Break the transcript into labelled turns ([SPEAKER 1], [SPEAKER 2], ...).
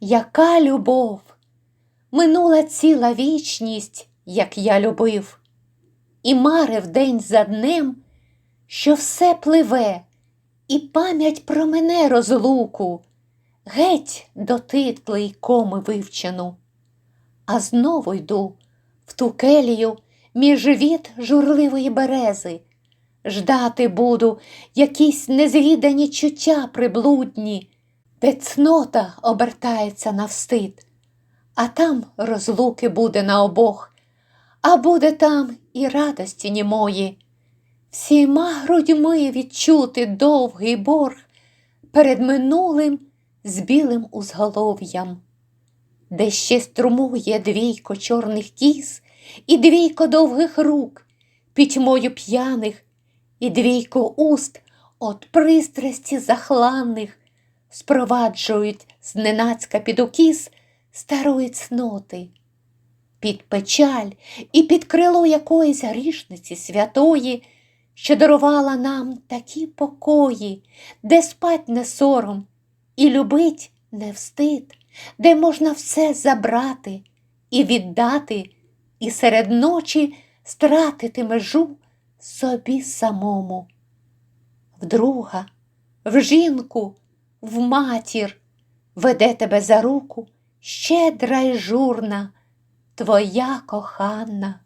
[SPEAKER 1] Яка любов! Минула ціла вічність, як я любив, і марив день за днем, що все пливе, і пам'ять про мене розлуку, геть до титли й коми вивчену. А знову йду в ту келію між віт журливої берези. Ждати буду якісь незвідані чуття приблудні, де цнота обертається навстид, а там розлуки буде на обох, а буде там і радості німої. Всіма грудьми відчути довгий борг перед минулим з білим узголов'ям, де ще струмує двійко чорних кіз і двійко довгих рук, пітьмою п'яних, і двійко уст от пристрасті захланних спроваджують зненацька під укіс старої цноти. Під печаль і під крило якоїсь грішниці святої, що дарувала нам такі покої, де спать не сором і любить не встид, де можна все забрати і віддати, і серед ночі стратити межу собі самому. Вдруга, в жінку, в матір веде тебе за руку щедра й журна, твоя кохана.